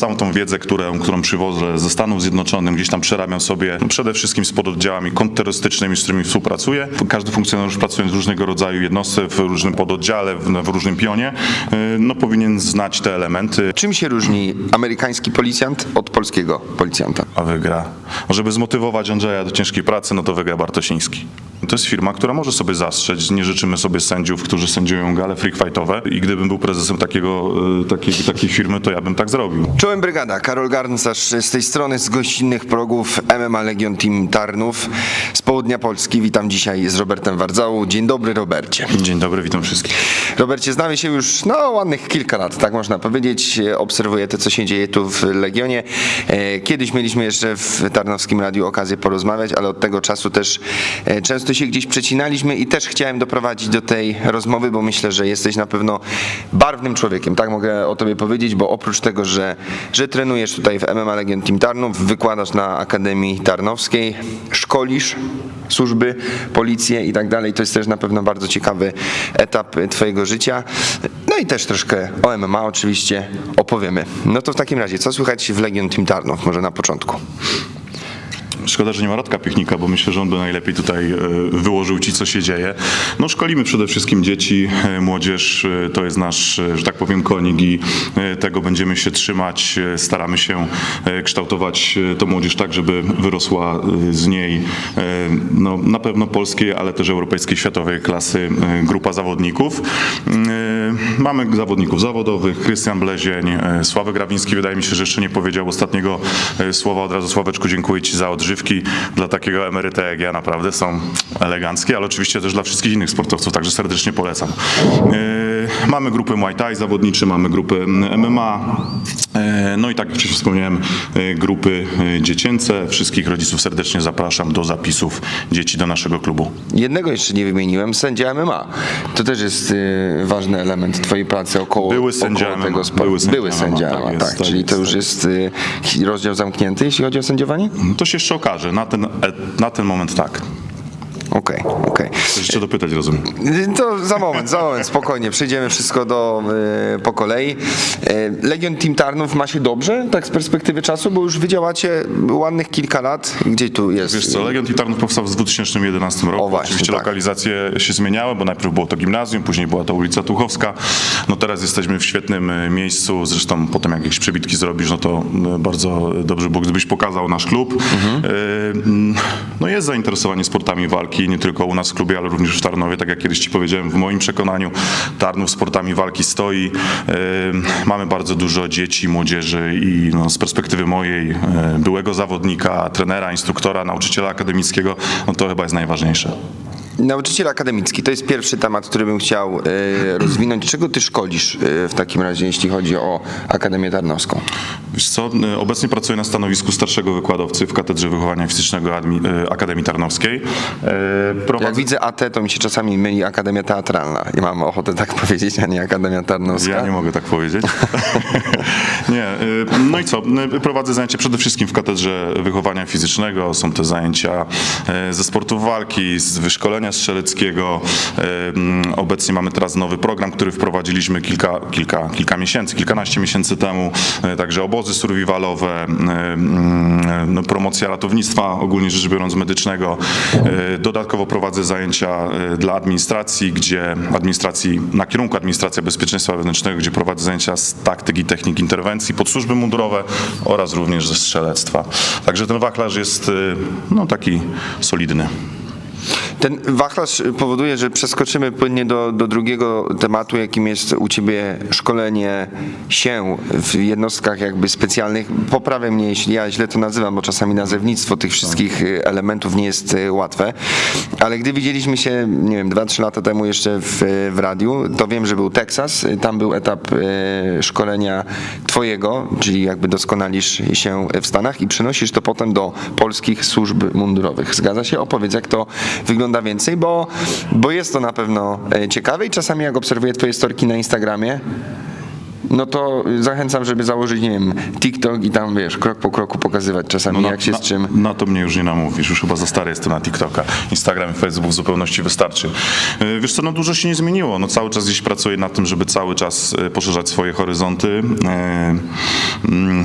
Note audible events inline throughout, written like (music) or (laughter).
Całą tą wiedzę, którą, którą przywożę ze Stanów Zjednoczonych, gdzieś tam przerabiam sobie przede wszystkim z pododdziałami kontrterrorystycznymi, z którymi współpracuję. Każdy funkcjonariusz pracując w różnego rodzaju jednostce, w różnym pododdziale, w, w różnym pionie, y, no, powinien znać te elementy, Czym się różni amerykański policjant od polskiego policjanta? a wygra. Żeby zmotywować Andrzeja do ciężkiej pracy, no to wygra Bartosiński. To jest firma, która może sobie zastrzec. Nie życzymy sobie sędziów, którzy sędziują gale freak fightowe i gdybym był prezesem takiego, y, takiej, takiej firmy, to ja bym tak zrobił. Czołem brygada, Karol Garncarz z tej strony, z gościnnych progów MMA Legion Team Tarnów z południa Polski. Witam dzisiaj z Robertem Wardzałą. Dzień dobry Robercie. Dzień dobry, witam wszystkich. Robercie, znamy się już no ładnych kilka lat, tak można powiedzieć. Obserwuję to, co się dzieje tu w Legionie. E, Kiedyś mieliśmy jeszcze w Tarnowskim Radiu okazję porozmawiać, ale od tego czasu też e, często się gdzieś przecinaliśmy i też chciałem doprowadzić do tej rozmowy, bo myślę, że jesteś na pewno barwnym człowiekiem, tak mogę o tobie powiedzieć, bo oprócz tego, że, że trenujesz tutaj w MMA Legion Team Tarnów, wykładasz na Akademii Tarnowskiej, szkolisz służby, policję i tak dalej, to jest też na pewno bardzo ciekawy etap twojego życia. No i też troszkę o MMA oczywiście opowiemy. No to w takim razie, co słychać w Legion Team Tarnów, może na początku? Szkoda, że nie ma Radka Piechnika, bo myślę, że on by najlepiej tutaj e, wyłożył ci, co się dzieje. No szkolimy przede wszystkim dzieci, e, młodzież, e, to jest nasz, że tak powiem, konik i tego będziemy się trzymać. Staramy się kształtować tą młodzież tak, żeby wyrosła z niej no, na pewno polskiej, ale też europejskiej, światowej klasy grupa zawodników. Mamy zawodników zawodowych, Krystian Blezień, e, Sławek Grawiński, wydaje mi się, że jeszcze nie powiedział ostatniego e, słowa. Od razu Sławeczku dziękuję Ci za odżywki. Dla takiego emeryta jak ja naprawdę są eleganckie, ale oczywiście też dla wszystkich innych sportowców, także serdecznie polecam. E, Mamy grupę Muay Thai zawodniczy, mamy grupę MMA, no i tak jak wcześniej wspomniałem, e, grupy e, dziecięce. Wszystkich rodziców serdecznie zapraszam do zapisów dzieci do naszego klubu. Jednego jeszcze nie wymieniłem, sędzia MMA. To też jest ważny element twojej pracy około, Były sędzia około tego sportu. były sędzia Były sędzia MMA, tak jest, tak, tak czyli to już tak jest rozdział zamknięty, jeśli chodzi o sędziowanie? To się jeszcze okaże. Na ten, e, na ten moment tak. Okej, okej. Chcesz jeszcze dopytać, rozumiem. To za moment, za moment, spokojnie, przejdziemy wszystko do, y, po kolei. Y, Legion Team Tarnów ma się dobrze, tak z perspektywy czasu, bo już wydziałacie ładnych kilka lat. Gdzie tu jest? Wiesz co, Legion Tarnów powstał w 2011 roku. O, właśnie, Oczywiście tak. lokalizacje się zmieniały, bo najpierw było to gimnazjum, później była to ulica Tuchowska. No teraz jesteśmy w świetnym e, miejscu, zresztą potem jak jakieś przebitki zrobisz, no to e, bardzo dobrze było, gdybyś pokazał nasz klub. Mhm. E, mm, No jest zainteresowanie sportami walki, nie tylko u nas w klubie, ale również w Tarnowie. Tak jak kiedyś Ci powiedziałem, w moim przekonaniu Tarnów sportami walki stoi. Mamy bardzo dużo dzieci, młodzieży i no, z perspektywy mojej, e, byłego zawodnika, trenera, instruktora, nauczyciela akademickiego, no to chyba jest najważniejsze. Nauczyciel akademicki, to jest pierwszy temat, który bym chciał y, rozwinąć. Czego ty szkolisz y, w takim razie, jeśli chodzi o Akademię Tarnowską? Wiesz co, e, obecnie pracuję na stanowisku starszego wykładowcy w Katedrze Wychowania Fizycznego e, Akademii Tarnowskiej. E, Jak Prowadzę... widzę AT, to mi się czasami myli Akademia Teatralna i mam ochotę tak (laughs) powiedzieć, a nie Akademia Tarnowska. Ja nie mogę tak powiedzieć. (laughs) nie. e, No i co? E, Prowadzę zajęcia przede wszystkim w Katedrze Wychowania Fizycznego. Są to zajęcia e, ze sportów walki, z wyszkolenia strzeleckiego. E, mm, Obecnie mamy teraz nowy program, który wprowadziliśmy kilka, kilka, kilka miesięcy, kilkanaście miesięcy temu. E, Także obozy survivalowe, e, mm, no, promocja ratownictwa ogólnie rzecz biorąc medycznego. Dodatkowo prowadzę zajęcia dla administracji, gdzie administracji na kierunku administracja bezpieczeństwa wewnętrznego, gdzie prowadzę zajęcia z taktyki, technik interwencji pod służby mundurowe oraz również ze strzelectwa. Także ten wachlarz jest no, taki solidny. Ten wachlarz powoduje, że przeskoczymy płynnie do, do drugiego tematu, jakim jest u ciebie szkolenie się w jednostkach jakby specjalnych. Poprawię mnie, jeśli ja źle to nazywam, bo czasami nazewnictwo tych wszystkich y, elementów nie jest y, łatwe. Ale gdy widzieliśmy się, nie wiem, 2-3 lata temu jeszcze w, w radiu, to wiem, że był Teksas, tam był etap y, szkolenia twojego, czyli jakby doskonalisz się w Stanach i przenosisz to potem do polskich służb mundurowych. Zgadza się? Opowiedz, jak to wygląda więcej, bo, bo jest to na pewno e, ciekawe i czasami jak obserwuję twoje storki na Instagramie, no to zachęcam, żeby założyć, nie wiem, TikTok i tam, wiesz, krok po kroku pokazywać czasami, jak się na, z czym... Na to mnie już nie namówisz, już chyba za stary jestem na TikToka. Instagram i Facebook w zupełności wystarczy. Yy, Wiesz co, no dużo się nie zmieniło. No cały czas gdzieś pracuję nad tym, żeby cały czas yy, poszerzać swoje horyzonty. Mm,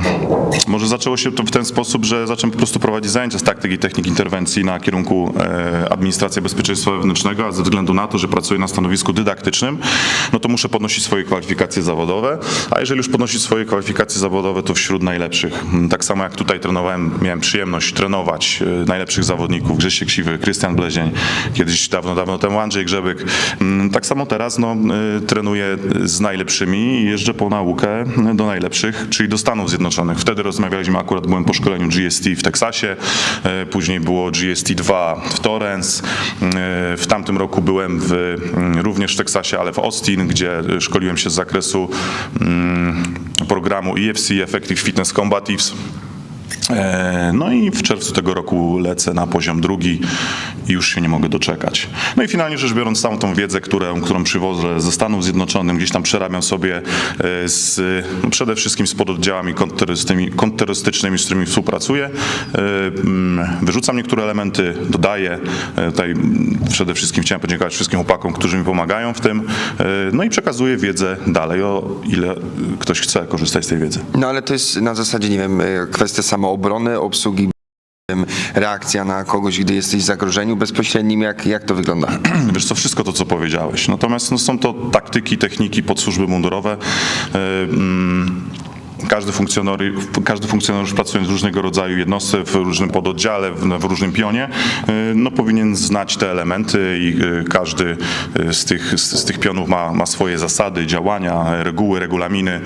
Może zaczęło się to w ten sposób, że zacząłem po prostu prowadzić zajęcia z taktyki i technik interwencji na kierunku e, administracja bezpieczeństwa wewnętrznego, a ze względu na to, że pracuję na stanowisku dydaktycznym, no to muszę podnosić swoje kwalifikacje zawodowe, a jeżeli już podnosić swoje kwalifikacje zawodowe, to wśród najlepszych. Mm, Tak samo jak tutaj trenowałem, miałem przyjemność trenować e, najlepszych zawodników, Grzesiek Siwy, Krystian Blezień, kiedyś dawno, dawno temu Andrzej Grzebyk. Mm, Tak samo teraz no, e, trenuję z najlepszymi i jeżdżę po naukę do najlepszych, czyli do Stanów Zjednoczonych. Wtedy rozmawialiśmy, akurat byłem po szkoleniu GST w Teksasie, e, później było GST 2 w Torrance. E, W tamtym roku byłem w, mm, również w Teksasie, ale w Austin, gdzie szkoliłem się z zakresu mm, programu EFC, Effective Fitness Combatives. E, No i w czerwcu tego roku lecę na poziom drugi i już się nie mogę doczekać. No i finalnie rzecz biorąc, całą tą wiedzę, którą, którą przywożę ze Stanów Zjednoczonych, gdzieś tam przerabiam sobie e, z, no przede wszystkim z pododdziałami kontrterrorystycznymi, z którymi współpracuję. E, mm, Wyrzucam niektóre elementy, dodaję. Tutaj przede wszystkim chciałem podziękować wszystkim chłopakom, którzy mi pomagają w tym. No i przekazuję wiedzę dalej, o ile ktoś chce korzystać z tej wiedzy. No ale to jest na zasadzie, nie wiem, kwestia samoobrony, obsługi, reakcja na kogoś, gdy jesteś w zagrożeniu bezpośrednim, jak, jak to wygląda? (clears throat) Wiesz co, wszystko to, co powiedziałeś. Natomiast no, są to taktyki, techniki pod służby mundurowe. Mm, Każdy funkcjonariusz, każdy funkcjonariusz pracując w różnego rodzaju jednostce, w różnym pododdziale, w, w różnym pionie, e, no, powinien znać te elementy i e, każdy e, z tych, z, z tych pionów ma, ma swoje zasady, działania, reguły, regulaminy.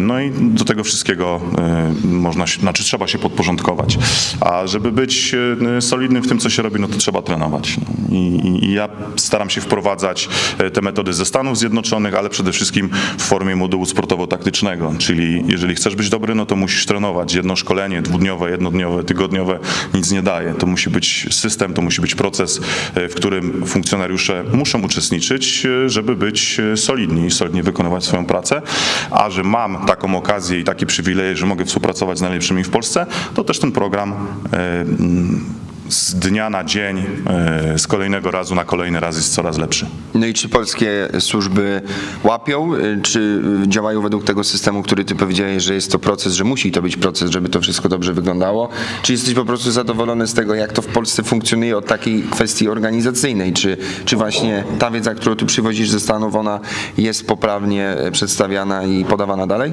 No i do tego wszystkiego można, znaczy trzeba się podporządkować. A żeby być solidnym w tym, co się robi, no to trzeba trenować. No. I, i- ja staram się wprowadzać te metody ze Stanów Zjednoczonych, ale przede wszystkim w formie modułu sportowo-taktycznego, czyli jeżeli chcesz być dobry, no to musisz trenować. Jedno szkolenie dwudniowe, jednodniowe, tygodniowe nic nie daje. To musi być system, to musi być proces, e, w którym funkcjonariusze muszą uczestniczyć, e, żeby być e, solidni i solidnie wykonywać swoją pracę. A że mam taką okazję i taki przywilej, że mogę współpracować z najlepszymi w Polsce, to też ten program mm, z dnia na dzień, e, z kolejnego razu na kolejny raz jest coraz lepszy. No i czy polskie służby łapią, y, czy y, działają według tego systemu, który ty powiedziałeś, że jest to proces, że musi to być proces, żeby to wszystko dobrze wyglądało? Czy jesteś po prostu zadowolony z tego, jak to w Polsce funkcjonuje od takiej kwestii organizacyjnej? Czy, czy właśnie ta wiedza, którą ty przywozisz ze Stanów, ona jest poprawnie e, przedstawiana i podawana dalej?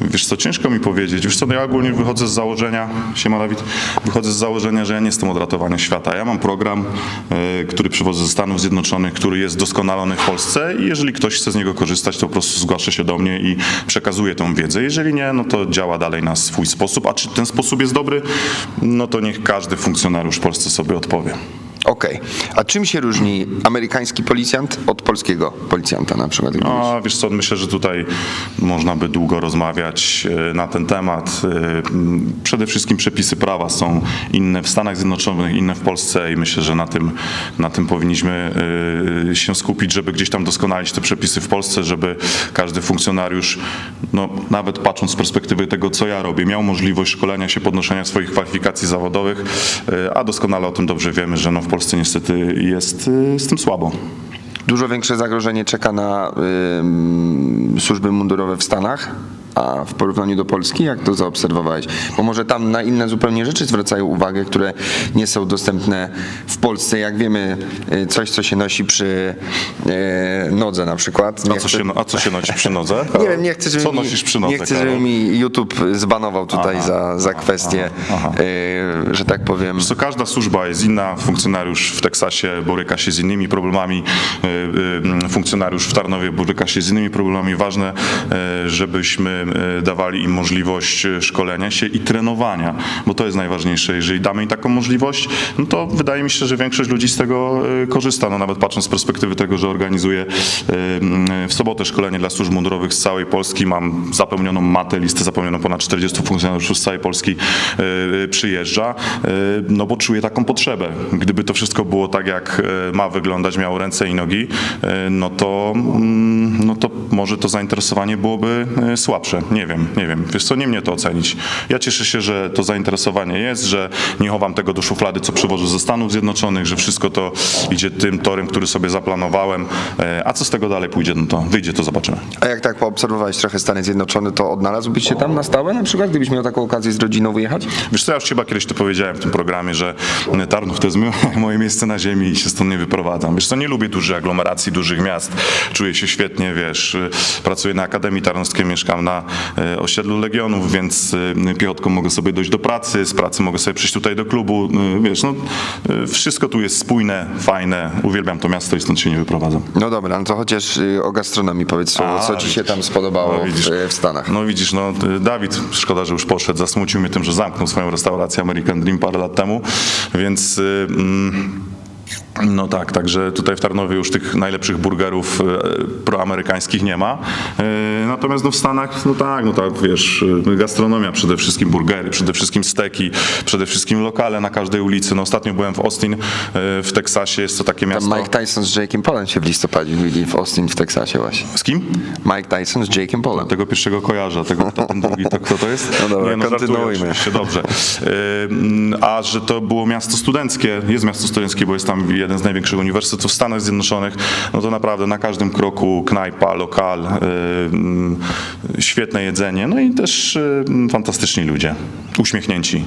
Wiesz co, ciężko mi powiedzieć. Wiesz co, no ja ogólnie wychodzę z założenia, siema Dawid, wychodzę z założenia, że ja nie jestem od ratowania świata. Ja mam program, e, który przywożę ze Stanów Zjednoczonych, który jest doskonalony w Polsce i jeżeli ktoś chce z niego korzystać, to po prostu zgłasza się do mnie i przekazuje tą wiedzę. Jeżeli nie, no to działa dalej na swój sposób. A czy ten sposób jest dobry? No to niech każdy funkcjonariusz w Polsce sobie odpowie. Okej. A czym się różni amerykański policjant od polskiego policjanta na przykład? A wiesz co, myślę, że tutaj można by długo rozmawiać e, na ten temat. E, Przede wszystkim przepisy prawa są inne w Stanach Zjednoczonych, inne w Polsce i myślę, że na tym, na tym powinniśmy e, się skupić, żeby gdzieś tam doskonalić te przepisy w Polsce, żeby każdy funkcjonariusz, no, nawet patrząc z perspektywy tego, co ja robię, miał możliwość szkolenia się, podnoszenia swoich kwalifikacji zawodowych, a doskonale o tym dobrze wiemy, że no, w Polsce niestety jest e, z tym słabo. Dużo większe zagrożenie czeka na ym, służby mundurowe w Stanach, a w porównaniu do Polski, jak to zaobserwowałeś? Bo może tam na inne zupełnie rzeczy zwracają uwagę, które nie są dostępne w Polsce. Jak wiemy, y, coś, co się nosi przy y, nodze na przykład. A co, chcę- się, a co się nosi przy nodze? (laughs) nie wiem, nie chcę, żeby, Co mi, nosisz przy nodze, nie chcę, żeby mi YouTube zbanował tutaj Aha, za, za aha, kwestię, aha, y, że tak powiem. Co każda służba jest inna. Funkcjonariusz w Teksasie boryka się z innymi problemami, y, funkcjonariusz w Tarnowie boryka się z innymi problemami. Ważne, żebyśmy e, dawali im możliwość e, szkolenia się i trenowania, bo to jest najważniejsze. Jeżeli damy im taką możliwość, no to wydaje mi się, że większość ludzi z tego e, korzysta. No nawet patrząc z perspektywy tego, że organizuję w sobotę szkolenie dla służb mundurowych z całej Polski, mam zapełnioną matę, listę zapełnioną ponad 40 funkcjonariuszy z całej Polski przyjeżdża, no bo czuję taką potrzebę. Gdyby to wszystko było tak, jak ma wyglądać, miało ręce i nogi, no to, mm, no to może to zainteresowanie byłoby e, słabsze. Nie wiem, nie wiem. Wiesz co, nie mnie to ocenić. Ja cieszę się, że to zainteresowanie jest, że nie chowam tego do szuflady, co przywożę ze Stanów Zjednoczonych, że wszystko to idzie tym torem, który sobie zaplanowałem. E, A co z tego dalej pójdzie, no to wyjdzie, to zobaczymy. A jak tak poobserwowałeś trochę Stany Zjednoczone, to odnalazłbyś się tam na stałe na przykład, gdybyś miał taką okazję z rodziną wyjechać? Wiesz co, ja już chyba kiedyś to powiedziałem w tym programie, że Tarnów to jest mo- (laughs) moje miejsce na ziemi i się stąd nie wyprowadzam. Wiesz co, nie lubię dużych aglomeracji, dużych miast. Czuję się świetnie, wiesz, pracuję na Akademii Tarnowskiej, mieszkam na y, osiedlu Legionów, więc y, piechotką mogę sobie dojść do pracy, z pracy mogę sobie przyjść tutaj do klubu, y, wiesz, no y, wszystko tu jest spójne, fajne, uwielbiam to miasto i stąd się nie wyprowadzam. No dobra, no to chociaż y, o gastronomii powiedz, co, A, co ci się tam spodobało No, widzisz. w, w Stanach. No widzisz, no y, Dawid, szkoda, że już poszedł, zasmucił mnie tym, że zamknął swoją restaurację American Dream parę lat temu, więc y, mm, no tak, także tutaj w Tarnowie już tych najlepszych burgerów y, proamerykańskich nie ma. Y, Natomiast no w Stanach, no tak, no tak, wiesz, y, gastronomia przede wszystkim, burgery, przede wszystkim steki, przede wszystkim lokale na każdej ulicy. No ostatnio byłem w Austin w Teksasie, jest to takie Tam miasto... Mike Tyson z Jake'em Polem się w listopadzie widzieli w Austin w Teksasie właśnie. Z kim? Mike Tyson z Jake'em Polem. Tego pierwszego kojarza, tego, ten drugi, to kto to jest? No dobra, żartuję kontynuujmy. oczywiście, dobrze. A że to było miasto studenckie, jest miasto studenckie, bo jest tam jeden z największych uniwersytetów w Stanach Zjednoczonych, no to naprawdę na każdym kroku knajpa, lokal, ym, świetne jedzenie, no i też ym, fantastyczni ludzie, uśmiechnięci.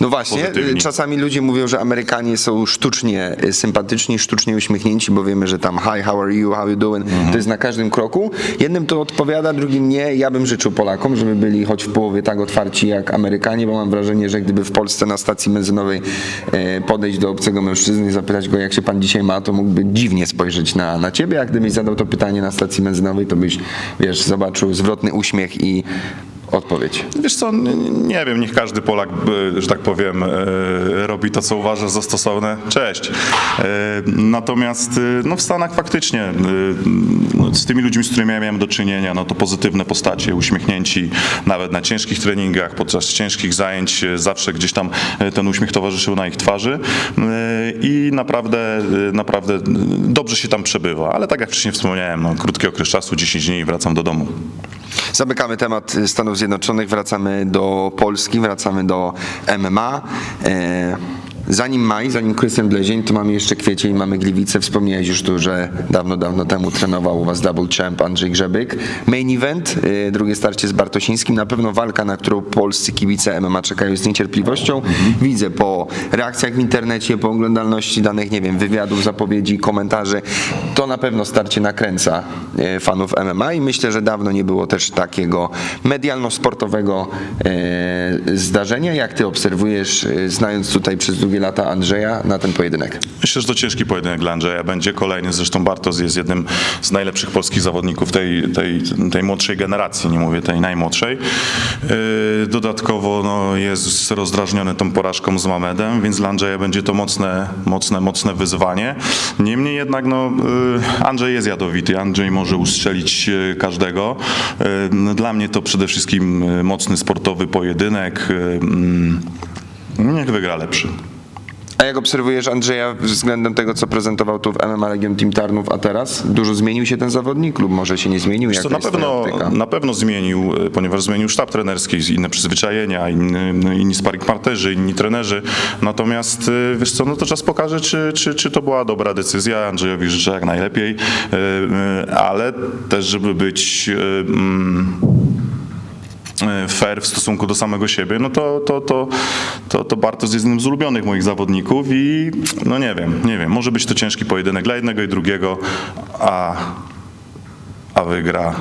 No właśnie, Pozytywni. y, czasami ludzie mówią, że Amerykanie są sztucznie y, sympatyczni, sztucznie uśmiechnięci, bo wiemy, że tam hi, how are you, how you doing, Mhm. to jest na każdym kroku. Jednym to odpowiada, drugim nie. Ja bym życzył Polakom, żeby byli choć w połowie tak otwarci jak Amerykanie, bo mam wrażenie, że gdyby w Polsce na stacji benzynowej e, podejść do obcego mężczyzny i zapytać go, jak się pan dzisiaj ma, to mógłby dziwnie spojrzeć na, na ciebie, a gdybyś zadał to pytanie na stacji benzynowej, to byś, wiesz, zobaczył zwrotny uśmiech i odpowiedź. Wiesz co, nie wiem, niech każdy Polak, e, że tak powiem, e, robi to, co uważa za stosowne. Cześć. E, Natomiast no w Stanach faktycznie no, z tymi ludźmi, z którymi ja miałem do czynienia, no to pozytywne postacie, uśmiechnięci, nawet na ciężkich treningach, podczas ciężkich zajęć, zawsze gdzieś tam ten uśmiech towarzyszył na ich twarzy i naprawdę, naprawdę dobrze się tam przebywa. Ale tak jak wcześniej wspomniałem, no, krótki okres czasu, 10 dni i wracam do domu. Zamykamy temat Stanów Zjednoczonych, wracamy do Polski, wracamy do MMA. Zanim maj, zanim Krystian Blezień, to mamy jeszcze kwiecień, mamy Gliwice. Wspomniałeś już tu, że dawno, dawno temu trenował u was double champ Andrzej Grzebyk. Main event, e, drugie starcie z Bartosińskim. Na pewno walka, na którą polscy kibice MMA czekają z niecierpliwością. Widzę po reakcjach w internecie, po oglądalności danych, nie wiem, wywiadów, zapowiedzi, komentarzy. To na pewno starcie nakręca e, fanów MMA i myślę, że dawno nie było też takiego medialno-sportowego e, zdarzenia. Jak ty obserwujesz, znając tutaj przez długie lata Andrzeja, na ten pojedynek? Myślę, że to ciężki pojedynek dla Andrzeja będzie. Kolejny, zresztą Bartos jest jednym z najlepszych polskich zawodników tej, tej, tej młodszej generacji, nie mówię tej najmłodszej. Yy, Dodatkowo no, jest rozdrażniony tą porażką z Mamedem, więc dla Andrzeja będzie to mocne, mocne, mocne wyzwanie. Niemniej jednak no, yy, Andrzej jest jadowity, Andrzej może ustrzelić yy, każdego. Dla mnie to przede wszystkim mocny sportowy pojedynek. Mm, Niech wygra lepszy. A jak obserwujesz Andrzeja względem tego, co prezentował tu w MMA Legion Team Tarnów, a teraz? Dużo zmienił się ten zawodnik lub może się nie zmienił? Wiesz to na pewno, na pewno zmienił, e, ponieważ zmienił sztab trenerski, inne przyzwyczajenia, inny, no, inni sparring partnerzy, inni trenerzy. Natomiast e, wiesz co, no to czas pokaże, czy, czy, czy to była dobra decyzja. Andrzejowi życzę jak najlepiej, e, ale też, żeby być mm, fair w stosunku do samego siebie, no to, to, to, to, to Bartosz jest jednym z ulubionych moich zawodników i no nie wiem, nie wiem, może być to ciężki pojedynek dla jednego i drugiego, a, a wygra,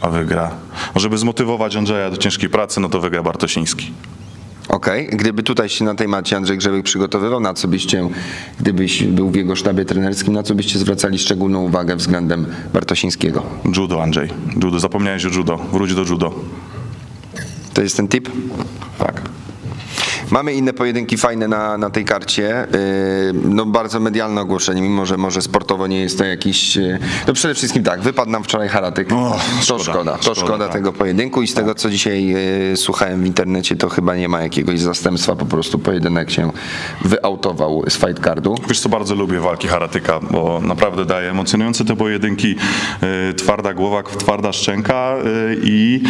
a wygra. Żeby zmotywować Andrzeja do ciężkiej pracy, no to wygra Bartosiński. Okej, gdyby tutaj się na tej macie Andrzej Grzebek przygotowywał, na co byście, gdybyś był w jego sztabie trenerskim, na co byście zwracali szczególną uwagę względem Bartosińskiego? Judo, Andrzej. Judo. Zapomniałeś o judo. Wróć do judo. To jest ten tip? Tak. Mamy inne pojedynki fajne na, na tej karcie. Yy, No bardzo medialne ogłoszenie, mimo że może sportowo nie jest to jakiś... yy, No przede wszystkim tak, wypadł nam wczoraj Haratyk. O, to szkoda, szkoda, to szkoda, tak. tego pojedynku i z tego co dzisiaj yy, słuchałem w internecie, to chyba nie ma jakiegoś zastępstwa, po prostu pojedynek się wyautował z fight cardu. Wiesz co, bardzo lubię walki Haratyka, bo naprawdę daje emocjonujące te pojedynki. Twarda głowa, twarda szczęka i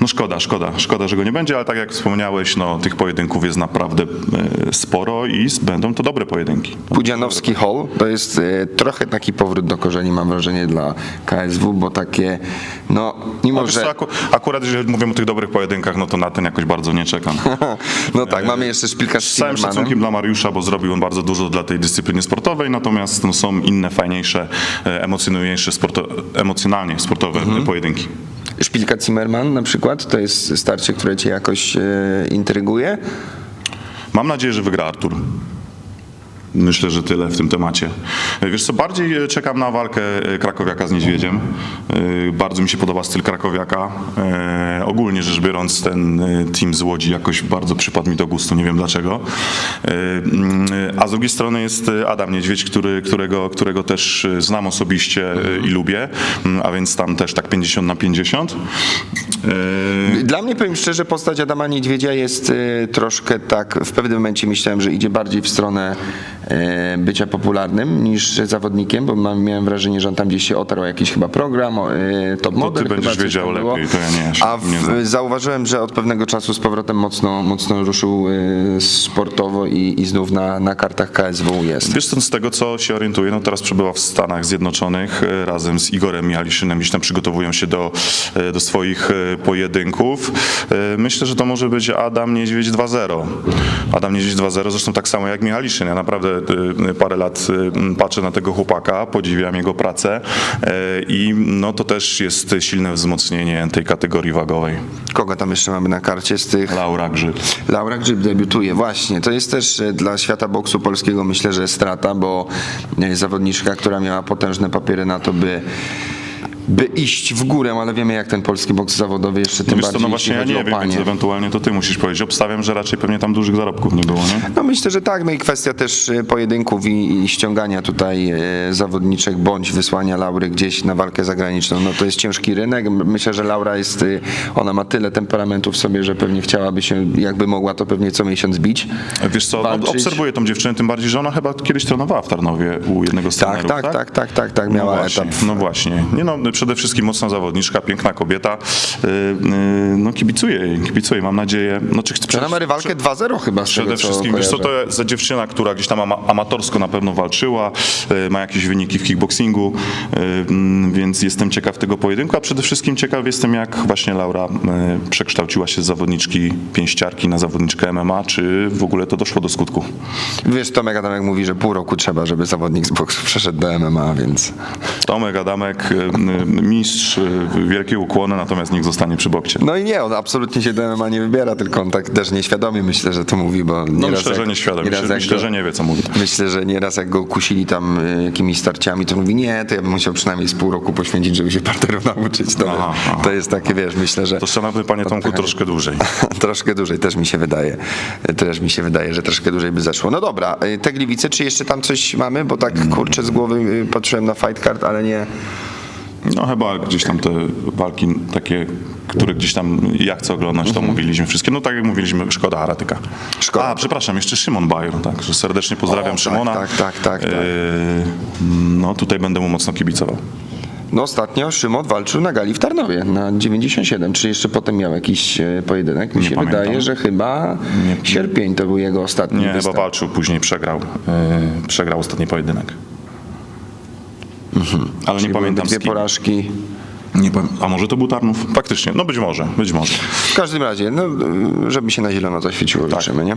no szkoda, szkoda, szkoda, że go nie będzie, ale tak jak wspomniałeś, no tych pojedynków jest naprawdę e, sporo i będą to dobre pojedynki. Pudzianowski Hall to jest e, trochę taki powrót do korzeni, mam wrażenie, dla KSW, bo takie, no, mimo No, co, że... aku, akurat jeżeli mówimy o tych dobrych pojedynkach, no to na ten jakoś bardzo nie czekam. (laughs) No tak, mamy jeszcze szpilka z Z całym szacunkiem dla Mariusza, bo zrobił on bardzo dużo dla tej dyscypliny sportowej, natomiast no, są inne, fajniejsze, e, emocjonujące, sporto, emocjonalnie sportowe Mhm. pojedynki. Szpilka Zimmerman na przykład, to jest starcie, które cię jakoś e, intryguje. Mam nadzieję, że wygra Artur. Myślę, że tyle w tym temacie. E, Wiesz co, bardziej e, czekam na walkę e, Krakowiaka z Niedźwiedziem. Bardzo mi się podoba styl Krakowiaka. Ogólnie rzecz biorąc, ten team z Łodzi jakoś bardzo przypadł mi do gustu, nie wiem dlaczego. Mm, A z drugiej strony jest Adam Niedźwiedź, który, którego, którego też znam osobiście i lubię, Mm, a więc tam też tak 50 na 50. E, Dla mnie, powiem szczerze, postać Adama Niedźwiedzia jest troszkę tak, w pewnym momencie myślałem, że idzie bardziej w stronę bycia popularnym niż zawodnikiem, bo mam, miałem wrażenie, że on tam gdzieś się otarł jakiś chyba program, e, top model. ty będziesz wiedział lepiej, to ja nie, A w, zauważyłem, że od pewnego czasu z powrotem mocno, mocno ruszył e, sportowo i, i znów na, na kartach KSW jest. Wiesz co, z tego co się orientuję, no teraz przebywa w Stanach Zjednoczonych e, razem z Igorem Mialiszynem, gdzieś tam przygotowują się do, e, do swoich e, pojedynków. E, Myślę, że to może być Adam Niedźwiedź 2-0. Adam Niedźwiedź 2-0, zresztą tak samo jak Michaliszyn. Ja naprawdę e, parę lat e, patrzę na tego chłopaka, podziwiam jego pracę e, i no to też jest silne wzmocnienie tej kategorii wagowej. Kogo tam jeszcze mamy na karcie z tych? Laura Grzyb. Laura Grzyb debiutuje, właśnie. To jest też dla świata boksu polskiego myślę, że strata, bo zawodniczka, która miała potężne papiery na to, by by iść w górę, ale wiemy jak ten polski boks zawodowy jeszcze tym co, bardziej no właśnie ja nie wiem, więc ewentualnie to ty musisz powiedzieć. Obstawiam, że raczej pewnie tam dużych zarobków nie było, nie? No myślę, że tak, no i kwestia też e, pojedynków i, i ściągania tutaj e, zawodniczek bądź wysłania Laury gdzieś na walkę zagraniczną, no to jest ciężki rynek. Myślę, że Laura jest, e, ona ma tyle temperamentu w sobie, że pewnie chciałaby się, jakby mogła, to pewnie co miesiąc bić. Wiesz co, no, walczyć. obserwuję tą dziewczynę, tym bardziej, że ona chyba kiedyś trenowała w Tarnowie u jednego z Tak, trenerów, tak, tak, tak, tak, tak, miała no właśnie, etap. No właśnie. Nie no, przede wszystkim mocna zawodniczka, piękna kobieta. Yy, yy, no kibicuję jej, kibicuję, mam nadzieję. No, czy chcę, Ona ma rywalkę 2-0 chyba Przede tego, wszystkim, wiesz co, to jest za dziewczyna, która gdzieś tam ama- amatorsko na pewno walczyła, y, ma jakieś wyniki w kickboxingu, y, mm, więc jestem ciekaw tego pojedynku, a przede wszystkim ciekaw jestem, jak właśnie Laura y, przekształciła się z zawodniczki pięściarki na zawodniczkę MMA, czy w ogóle to doszło do skutku. Wiesz, Tomek Adamek mówi, że pół roku trzeba, żeby zawodnik z boksu przeszedł do MMA, więc... Tomek Adamek, y, y, mistrz, y, wielkie ukłony, natomiast niech zostanie przy bokcie. No i nie, on absolutnie się do MMA nie wybiera, tylko on tak też nieświadomie myślę, że to mówi, bo No myślę, że jak- nieświadomie, nieraz myślę, myślę że nie wie, co mówi. Myślę, że nieraz jak go kusili tam y, jakimiś starciami, to mówi, nie, to ja bym musiał przynajmniej z pół roku poświęcić, żeby się parteru nauczyć. To, Aha, aha. to jest takie, wiesz, myślę, że... To szanowny panie Tomku, Odpychanie. troszkę dłużej. (laughs) troszkę dłużej, też mi się wydaje. Też mi się wydaje, że troszkę dłużej by zeszło. No dobra, y, te gliwice, czy jeszcze tam coś mamy? Bo tak, kurczę, z głowy patrzyłem na fight card, ale nie... No chyba gdzieś tam te walki takie, które gdzieś tam ja chcę oglądać, to mówiliśmy wszystkie. No tak jak mówiliśmy, szkoda Haratyka. Szkoda. A, przepraszam, jeszcze Szymon Bajer, tak, że serdecznie pozdrawiam O, tak, Szymona. tak, tak, tak, tak. Yy, no tutaj będę mu mocno kibicował. No ostatnio Szymon walczył na gali w Tarnowie na 97, czy jeszcze potem miał jakiś e, pojedynek? Mi Nie się pamiętam. wydaje, że chyba Nie. sierpień to był jego ostatni Nie, chyba występ. walczył, później przegrał. Yy, przegrał ostatni pojedynek. Ale nie Mhm. Czyli były pamiętam dwie z kim. porażki. Nie pamię- A może to był Tarnów? Faktycznie, no być może, być może. W każdym razie, no, żeby się na zielono zaświeciło, Tak. życzymy, nie?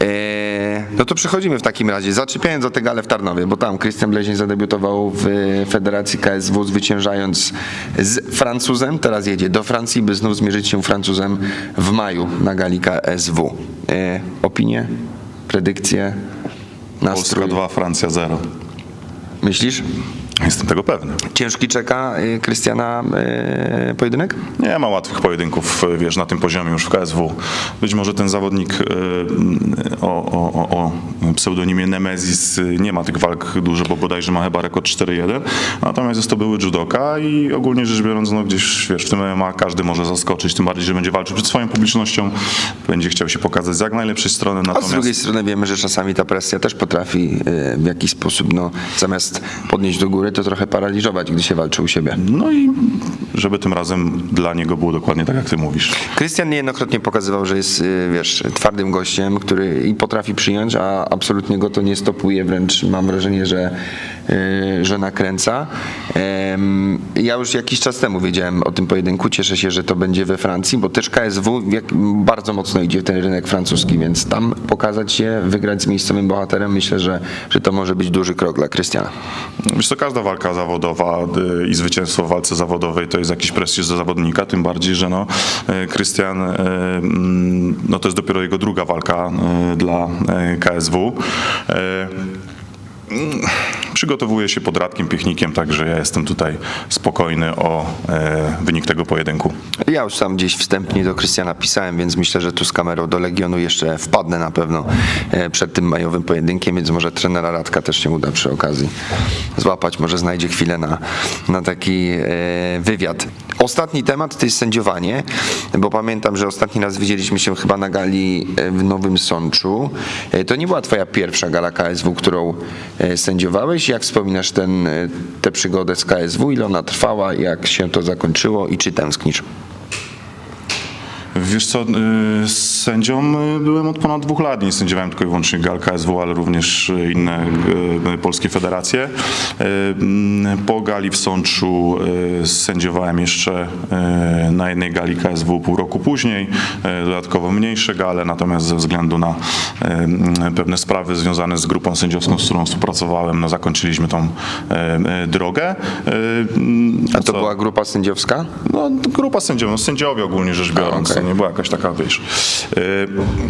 E, No to przechodzimy w takim razie, zaczepiając o tę galę w Tarnowie, bo tam Krystian Blezień zadebiutował w Federacji KSW, zwyciężając z Francuzem. Teraz jedzie do Francji, by znów zmierzyć się Francuzem w maju na gali KSW. E, opinie, predykcje, Polska nastrój. 2, Francja 0. Myślisz? Jestem tego pewny. Ciężki czeka y, Krystiana y, pojedynek? Nie ma łatwych pojedynków, e, wiesz, na tym poziomie już w KSW. Być może ten zawodnik o, o, o, pseudonimie Nemezis nie ma tych walk dużo, bo bodajże ma chyba rekord 4-1. Natomiast jest to były judoka i ogólnie rzecz biorąc, no gdzieś, wiesz, w tym MMA każdy może zaskoczyć, tym bardziej, że będzie walczył przed swoją publicznością, będzie chciał się pokazać z jak najlepszej strony, A z natomiast... drugiej strony wiemy, że czasami ta presja też potrafi y, w jakiś sposób, no, zamiast podnieść do góry, to trochę paraliżować, gdy się walczy u siebie. No i żeby tym razem dla niego było dokładnie tak, jak ty mówisz. Krystian niejednokrotnie pokazywał, że jest, y, wiesz, twardym gościem, który i potrafi przyjąć, a absolutnie go to nie stopuje, wręcz mam wrażenie, że, że nakręca. Ja już jakiś czas temu wiedziałem o tym pojedynku, cieszę się, że to będzie we Francji, bo też KSW bardzo mocno idzie w ten rynek francuski, więc tam pokazać się, wygrać z miejscowym bohaterem, myślę, że, że to może być duży krok dla Krystiana. Wiesz co, każda walka zawodowa y, i zwycięstwo w walce zawodowej to jest jakiś prestiż za zawodnika, tym bardziej, że no, y, Krystian, y, mm, no to jest dopiero jego druga walka y, dla y, KSW. Przygotowuje się pod Radkiem Piechnikiem, także ja jestem tutaj spokojny o y, wynik tego pojedynku. Ja już tam gdzieś wstępnie do Krystiana pisałem, więc myślę, że tu z kamerą do Legionu jeszcze wpadnę na pewno e, przed tym majowym pojedynkiem, więc może trenera Radka też się uda przy okazji złapać, może znajdzie chwilę na, na taki e, wywiad. Ostatni temat to jest sędziowanie, bo pamiętam, że ostatni raz widzieliśmy się chyba na gali e, w Nowym Sączu. E, To nie była twoja pierwsza gala KSW, którą e, sędziowałeś. Jak wspominasz ten, e, tę przygodę z KSW? Ile ona trwała? Jak się to zakończyło i czy tęsknisz? Wiesz co, y, sędzią y, byłem od ponad dwóch lat. Nie sędziowałem tylko i wyłącznie GAL KSW, ale również y, inne y, polskie federacje. Po gali w Sączu sędziowałem jeszcze na jednej gali KSW pół roku później. Dodatkowo mniejsze gale, natomiast ze względu na pewne sprawy związane z grupą sędziowską, z którą współpracowałem, no zakończyliśmy tą drogę. A to co? była grupa sędziowska? No, grupa sędziów, no, sędziowie ogólnie rzecz biorąc, okej. to nie była jakaś taka, wiesz.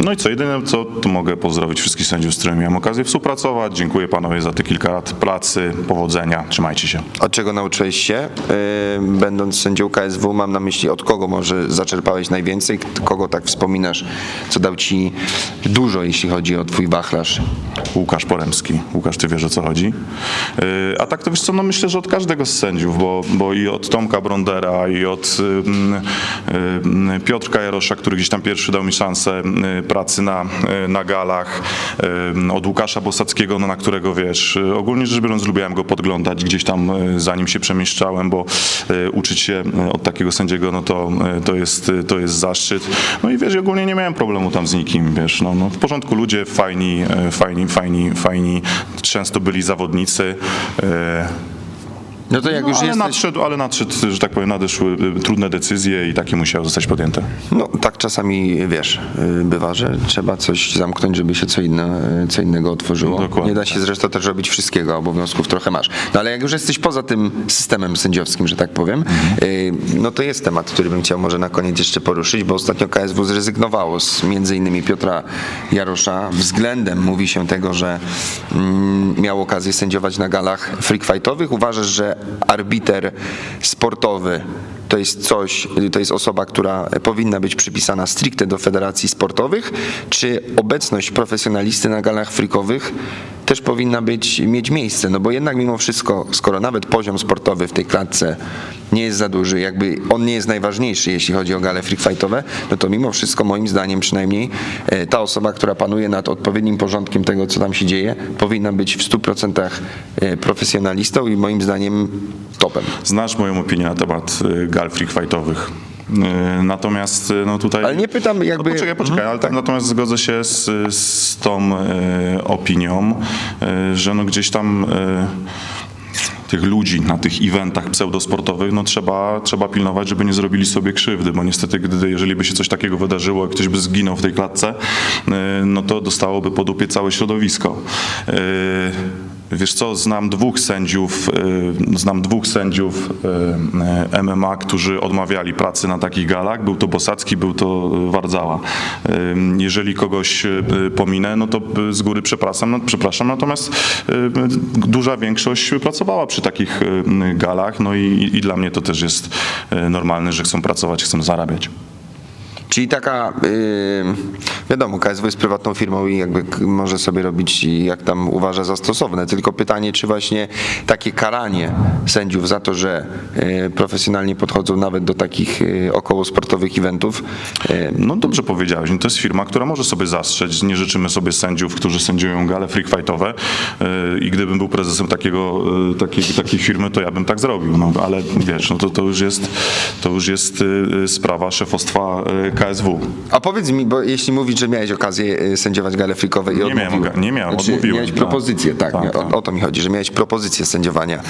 No i co, jedyne co, to mogę pozdrowić wszystkich sędziów, z którymi miałem okazję współpracować. Dziękuję panowie za te kilka lat pracy, powodzenia, trzymajcie się. Od czego nauczyłeś się, yy, będąc sędzią KSW? Mam na myśli, od kogo może zaczerpałeś najwięcej, kogo tak wspominasz, co dał ci dużo, jeśli chodzi o twój wachlarz? Łukasz Poremski. Łukasz, ty wiesz o co chodzi. Yy, A tak to wiesz co, no myślę, że od każdego z sędziów, bo, bo i od Tomka Brondera, i od Piotrka Jarosza, który gdzieś tam pierwszy dał mi szansę yy, pracy na, yy, na galach, yy, od Łukasza Bosackiego, no, na którego wiesz, ogólnie rzecz biorąc lubiłem go podglądać gdzieś tam zanim się przemieszczałem, bo uczyć się od takiego sędziego, no to, to, jest, to jest zaszczyt. No i wiesz, ogólnie nie miałem problemu tam z nikim, wiesz, no, no w porządku ludzie, fajni, fajni, fajni, fajni, często byli zawodnicy. No to jak no, już ale, jesteś... nadszedł, ale nadszedł, że tak powiem, nadeszły y, trudne decyzje i takie musiały zostać podjęte. No tak czasami, wiesz, yy, bywa, że trzeba coś zamknąć, żeby się co, inne, co innego otworzyło. Dokładnie Nie da się zresztą też robić wszystkiego, obowiązków trochę masz. No ale jak już jesteś poza tym systemem sędziowskim, że tak powiem, yy, no to jest temat, który bym chciał może na koniec jeszcze poruszyć, bo ostatnio KSW zrezygnowało z między innymi Piotra Jarosza względem, mówi się tego, że mm, miał okazję sędziować na galach freak fightowych. Uważasz, że arbiter sportowy to jest coś, to jest osoba, która powinna być przypisana stricte do federacji sportowych, czy obecność profesjonalisty na galach freakowych też powinna być, mieć miejsce, no bo jednak mimo wszystko, skoro nawet poziom sportowy w tej klatce nie jest za duży, jakby on nie jest najważniejszy, jeśli chodzi o gale freak fightowe, no to mimo wszystko moim zdaniem przynajmniej e, ta osoba, która panuje nad odpowiednim porządkiem tego, co tam się dzieje, powinna być w 100% e, profesjonalistą i moim zdaniem topem. Znasz moją opinię na temat y, gal freak fightowych. Y, Natomiast y, no tutaj... Ale nie pytam jakby... No poczekaj, poczekaj, ale tak, natomiast zgodzę się z, z tą y, opinią, y, że no gdzieś tam y, tych ludzi na tych eventach pseudosportowych, no trzeba, trzeba pilnować, żeby nie zrobili sobie krzywdy, bo niestety, gdy, jeżeli by się coś takiego wydarzyło, ktoś by zginął w tej klatce, y, no to dostałoby po dupie całe środowisko. Wiesz co, znam dwóch sędziów, y, znam dwóch sędziów y, y, MMA, którzy odmawiali pracy na takich galach. Był to Bosacki, był to Wardzała. Jeżeli kogoś pominę, no to z góry przepraszam, no, przepraszam natomiast duża większość pracowała przy takich galach, no i, i dla mnie to też jest normalne, że chcą pracować, chcą zarabiać. Czyli taka, yy, wiadomo, KSW jest prywatną firmą i jakby może sobie robić jak tam uważa za stosowne. Tylko pytanie, czy właśnie takie karanie sędziów za to, że yy, profesjonalnie podchodzą nawet do takich yy, około sportowych eventów, yy, No dobrze powiedziałeś, no to jest firma, która może sobie zastrzec. Nie życzymy sobie sędziów, którzy sędziują gale freak fightowe yy, i gdybym był prezesem takiego, yy, takiej, takiej firmy, to ja bym tak zrobił. No, ale wiesz, no to, to już jest, to już jest yy, sprawa szefostwa yy, KSW. A powiedz mi, bo jeśli mówisz, że miałeś okazję y, sędziować gale frikowe i Nie odmówiłeś. miałem nie miałem, odmówiłem, Miałeś tak. propozycję, tak, Tak, o, tak. o to mi chodzi, że miałeś propozycję sędziowania y,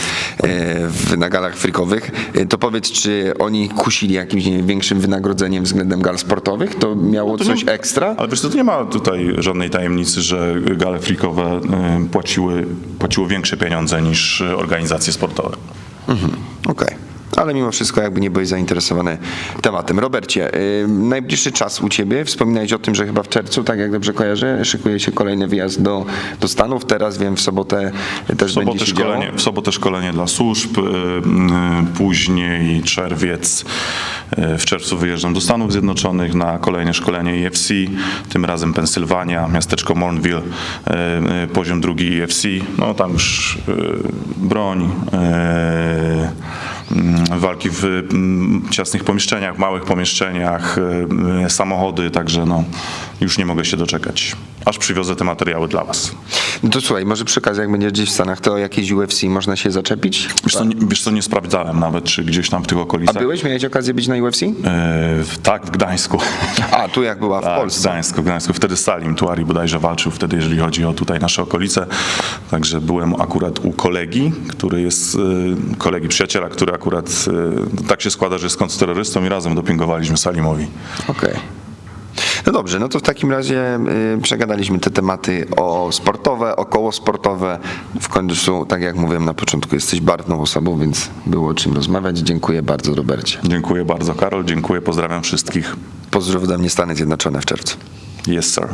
w, na galach frikowych. Y, To powiedz, czy oni kusili jakimś nie większym wynagrodzeniem względem gal sportowych? To miało To coś nie- ekstra? Ale wiesz, to nie ma tutaj żadnej tajemnicy, że gale freakowe yy, płaciły, płaciły większe pieniądze niż organizacje sportowe. Okej. Ale mimo wszystko jakby nie byłeś zainteresowany tematem. Robercie, y, najbliższy czas u Ciebie. Wspominałeś o tym, że chyba w czerwcu, tak jak dobrze kojarzę, szykuje się kolejny wyjazd do, do Stanów. Teraz wiem, w sobotę też W sobotę, działo. szkolenie, w sobotę szkolenie dla służb, y, y, później czerwiec. W czerwcu wyjeżdżam do Stanów Zjednoczonych na kolejne szkolenie EFC, tym razem Pensylwania, miasteczko Mornville, poziom drugi EFC. No tam już broń, walki w y, ciasnych pomieszczeniach, małych pomieszczeniach, y, y, samochody, także no już nie mogę się doczekać, aż przywiozę te materiały dla Was. No to słuchaj, może przy okazji, jak będziesz gdzieś w Stanach, to jakieś UFC można się zaczepić? Wiesz co, nie, wiesz co, nie sprawdzałem nawet, czy gdzieś tam w tych A okolicach. byłeś? Miałeś okazję być na UFC? E, w- tak, w Gdańsku. A, tu jak była w Tak, w Polsce. Gdańsku, w Gdańsku. Wtedy Salim Tuari bodajże walczył wtedy, jeżeli chodzi o tutaj nasze okolice. Także byłem akurat u kolegi, który jest, e, kolegi przyjaciela, który akurat e, tak się składa, że jest kontrterrorystą i razem dopingowaliśmy Salimowi. Okej. No dobrze, no to w takim razie y, przegadaliśmy te tematy o sportowe, około sportowe. W końcu, tak jak mówiłem na początku, jesteś barwną osobą, więc było o czym rozmawiać. Dziękuję bardzo, Robercie. Dziękuję bardzo, Karol. Dziękuję, pozdrawiam wszystkich. Pozdrów ode mnie Stany Zjednoczone w czerwcu. Yes, sir.